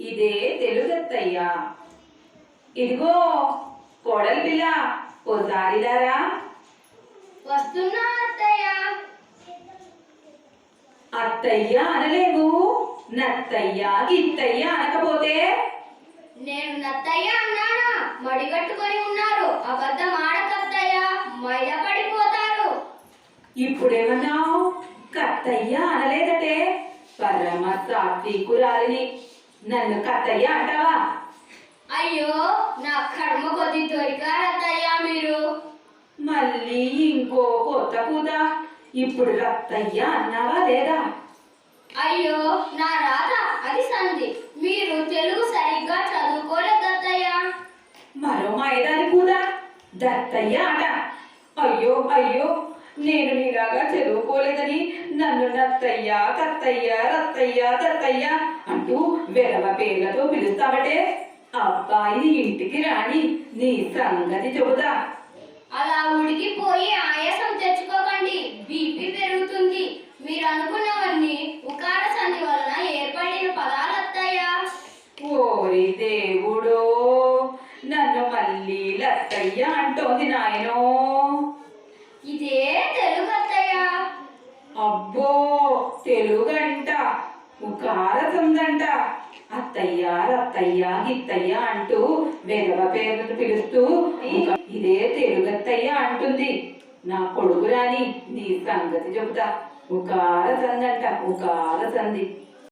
ఇదే తెలుగత్తయ్యా. ఇదిగో కోడలి పిల్ల ఓసారిదారా వస్తున్నా అత్తయ్య. అత్తయ్య అనలేవు నత్తయ్య గిత్తయ్య అనకపోతే? నేను నత్తయ్య అన్నానా? మడిగట్టుకొని ఉన్నారు. అబద్ధం ఆడకత్తయ్య. మైల పడిపోతారు. ఇప్పుడేమన్నావు? కత్తయ్య అనలేదటే. పరమ సాత్వికురాలిని నన్ను కత్తయ్య అంటావా? అయ్యో నా కర్మ కొద్ది దొరికారత్తయ్య మీరు? మళ్ళీ ఇంకో కొత్త కూత. ఇప్పుడు రత్తయ్య అన్నావా లేదా? అయ్యో నా రాత అది సంధి. మీరు తెలుగు సరిగ్గా చదువుకోలేదత్తయ్య మరో మాయదాని కూడా దత్తయ్య అట. అయ్యో అయ్యో నేను నీలాగా చదువుకోలేదని నన్ను నత్తయ్య కత్తయ్య రత్తయ్య దత్తయ్య అంటూ వెరవ పేర్లతో పిలుస్తావటే. అబ్బాయి ఇంటికి రాని నీ సంగతి చెబుతా. అలా ఉడికిపోయి ఆయాసం తెచ్చుకోకండి. బీపీ పెరుగుతుంది. మీరు అనుకున్నవన్నీ ఉకార సంధి వలన ఏర్పడిన పదాలత్తయ్య ఓరి దేవుడో నన్ను మళ్ళీ లత్తయ్య అంటోంది నాయనో. ఇదే తెలుగు అత్తయ్య అబ్బో తెలుగంట ఉకారతుందంట అత్తయ్య రత్తయ్య గిత్తయ్య అంటూ వెదవ పేర్లను పిలుస్తూ ఇదే తెలుగత్తయ్య అంటుంది. నా కొడుకు రాని నీ సంగతి చెబుతా. ఉకార సందంట ఉకార సంది